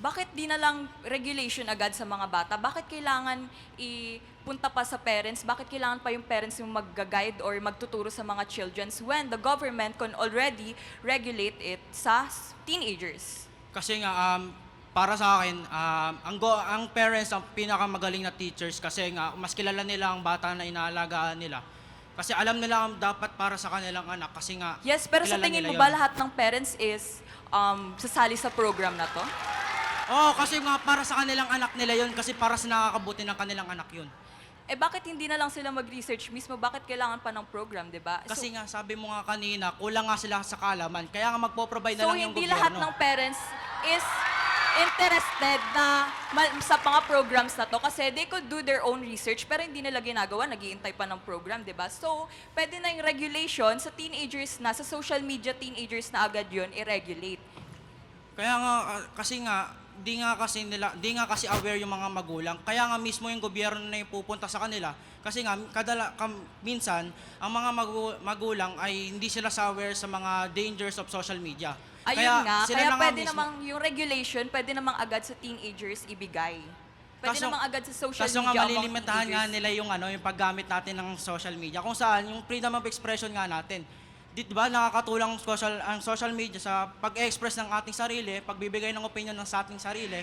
bakit di na lang regulation agad sa mga bata? Bakit kailangan ipunta pa sa parents? Bakit kailangan pa yung parents yung mag-guide or magtuturo sa mga children when the government can already regulate it sa teenagers? Kasi nga, um, para sa akin, um, ang, go, ang parents ang pinakamagaling na teachers kasi nga, mas kilala nila ang bata na inaalagaan nila. Kasi alam nila ang dapat para sa kanilang anak kasi nga, Yes, pero sa tingin mo ba lahat ng parents is um, sasali sa program na to? Oo, kasi nga para sa kanilang anak nila yun kasi para sa nakakabuti ng kanilang anak yun. Eh bakit hindi na lang sila mag-research mismo? Bakit kailangan pa ng program, di ba? Kasi nga, sabi mo nga kanina, kulang nga sila sa kalaman. Kaya nga magpo-provide na So, lang yung hindi gobyerno. lahat ng parents is interested na sa mga programs na to kasi they could do their own research pero hindi nila ginagawa, nagiintay pa ng program, di ba? So, pwede na yung regulation sa teenagers na, sa social media teenagers na agad yun, i-regulate. Kaya nga, ah, kasi nga, di nga kasi nila, di nga kasi aware yung mga magulang. Kaya nga mismo yung gobyerno na yung pupunta sa kanila. Kasi nga, kadala, kam, minsan, ang mga magu- magulang ay hindi sila sa aware sa mga dangers of social media. Ayun nga, sila kaya na nga pwede mismo- namang yung regulation, pwede namang agad sa teenagers ibigay. Pwede Kaso- namang agad sa social Kaso media nga among malilimitahan nga nila yung ano, yung paggamit natin ng social media. Kung saan yung freedom of expression nga natin. Di ba nakakatulong social ang social media sa pag-express ng ating sarili, pagbibigay ng opinion ng sa ating sarili,